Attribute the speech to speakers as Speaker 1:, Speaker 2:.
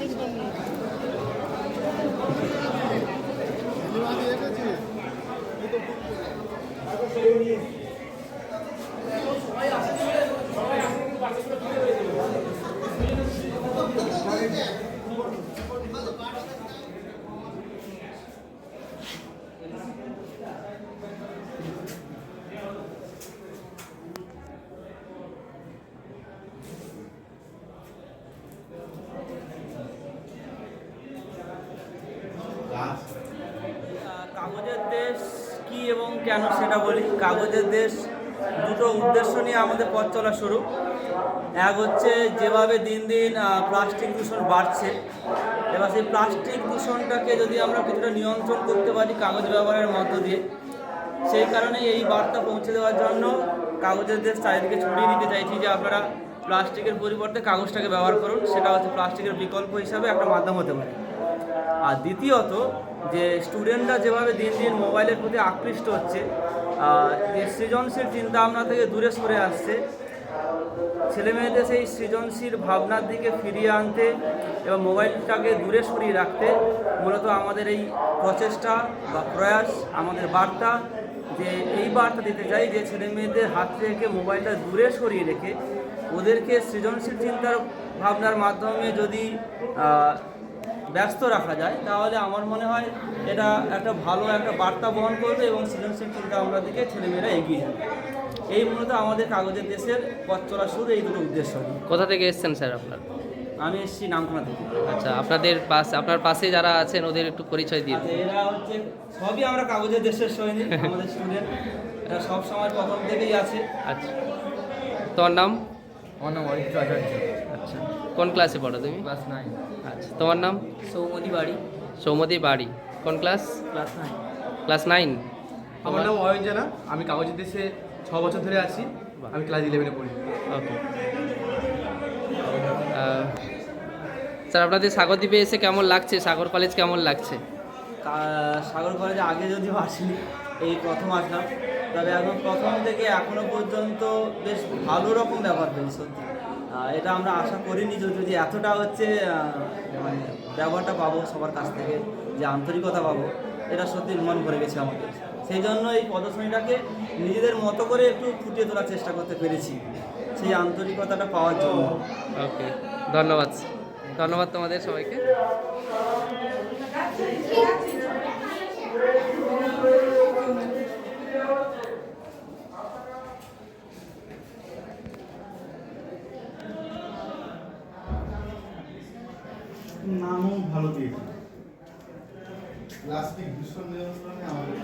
Speaker 1: আহ, কাগজের দেশ কি এবং কেন সেটা বলি? কাগজের দেশ দুটো উদ্দেশ্য নিয়ে আমাদের পথ চলা শুরু। এক হচ্ছে যেভাবে দিন দিন প্লাস্টিক দূষণ বাড়ছে, এবার সেই প্লাস্টিক দূষণটাকে যদি আমরা কিছুটা নিয়ন্ত্রণ করতে পারি কাগজ ব্যবহারের মধ্য দিয়ে, সেই কারণে এই বার্তা পৌঁছে দেওয়ার জন্য কাগজের দেশ চারিদিকে ছড়িয়ে দিতে চাইছি যে আপনারা প্লাস্টিকের পরিবর্তে কাগজটাকে ব্যবহার করুন। সেটা হচ্ছে প্লাস্টিকের বিকল্প হিসাবে একটা মাধ্যম হতে পারে। আর দ্বিতীয়ত যে স্টুডেন্টরা যেভাবে দিন দিন মোবাইলের প্রতি আকৃষ্ট হচ্ছে যে সৃজনশীল চিন্তা ভাবনা থেকে দূরে সরে আসছে ছেলে মেয়েদের সেই সৃজনশীল ভাবনার দিকে ফিরিয়ে আনতে এবং মোবাইলটাকে দূরে সরিয়ে রাখতে মূলত আমাদের এই প্রচেষ্টা বা প্রয়াস, আমাদের বার্তা যে এই বার্তা দিতে চাই যে ছেলে মেয়েদের হাত থেকে মোবাইলটা দূরে সরিয়ে রেখে ওদেরকে সৃজনশীল চিন্তার ভাবনার মাধ্যমে যদি ব্যস্ত রাখা যায় তাহলে আমার মনে হয় এটা একটা ভালো একটা বার্তা বহন করবে এবং সৃজনশীল চিন্তা ভাবনার দিকে ছেলেমেয়েরা এগিয়ে যাবে। এই মূলত আমাদের কাগজের দেশের পথ চলা শুরু এই দুটো উদ্দেশ্য
Speaker 2: কোথা থেকে এসেছেন স্যার আপনার?
Speaker 1: আমি এসেছি নামখানা থেকে।
Speaker 2: আচ্ছা আপনাদের পাশ আপনার পাশে যারা আছেন ওদের একটু পরিচয় দিন।
Speaker 1: আচ্ছা এরা হচ্ছে সবই আমরা কাগজের দেশের সৈনিক আমাদের স্টুডেন্ট এরা সব সময় প্রথম থেকেই আছে।
Speaker 2: আচ্ছা। তোমার নাম?
Speaker 3: আমার নাম অরিত্র আচার্য।
Speaker 2: আচ্ছা। কোন ক্লাসে পড়ো তুমি?
Speaker 3: ক্লাস নাইন
Speaker 2: আচ্ছা তোমার নাম?
Speaker 1: সৌমদি বাড়ি।
Speaker 2: সৌমতি বাড়ি। কোন class
Speaker 1: class nine
Speaker 2: class nine
Speaker 3: আমার নাম অয়ন জানা। আমি কাগজের দেশে ছ বছর ধরে আছি। আমি ক্লাস ইলেভেনে পড়ি।
Speaker 2: ওকে স্যার আপনাদের সাগরদ্বীপে এসে কেমন লাগছে? সাগর কলেজ কেমন লাগছে?
Speaker 1: সাগর কলেজে আগে যদিও আসিনি এই প্রথম আসলাম। তবে এখন প্রথম থেকে এখনও পর্যন্ত বেশ ভালো রকম ব্যাপার পেয়েছি সত্যি এটা আমরা আশা করিনি যে যদি এতটা হচ্ছে মানে ব্যবহারটা পাবো সবার কাছ থেকে যে আন্তরিকতা পাবো এটা সত্যি মন ভরে গেছে আমাদের। সেই জন্য এই প্রদর্শনীটাকে নিজেদের মতো করে একটু ফুটিয়ে তোলার চেষ্টা করতে পেরেছি সেই আন্তরিকতাটা পাওয়ার জন্য।
Speaker 2: ওকে ধন্যবাদ। ধন্যবাদ তোমাদের সবাইকে।
Speaker 4: নামও ভালো দিয়েছে। প্লাস্টিক দূষণ নিয়ন্ত্রণে আমাদের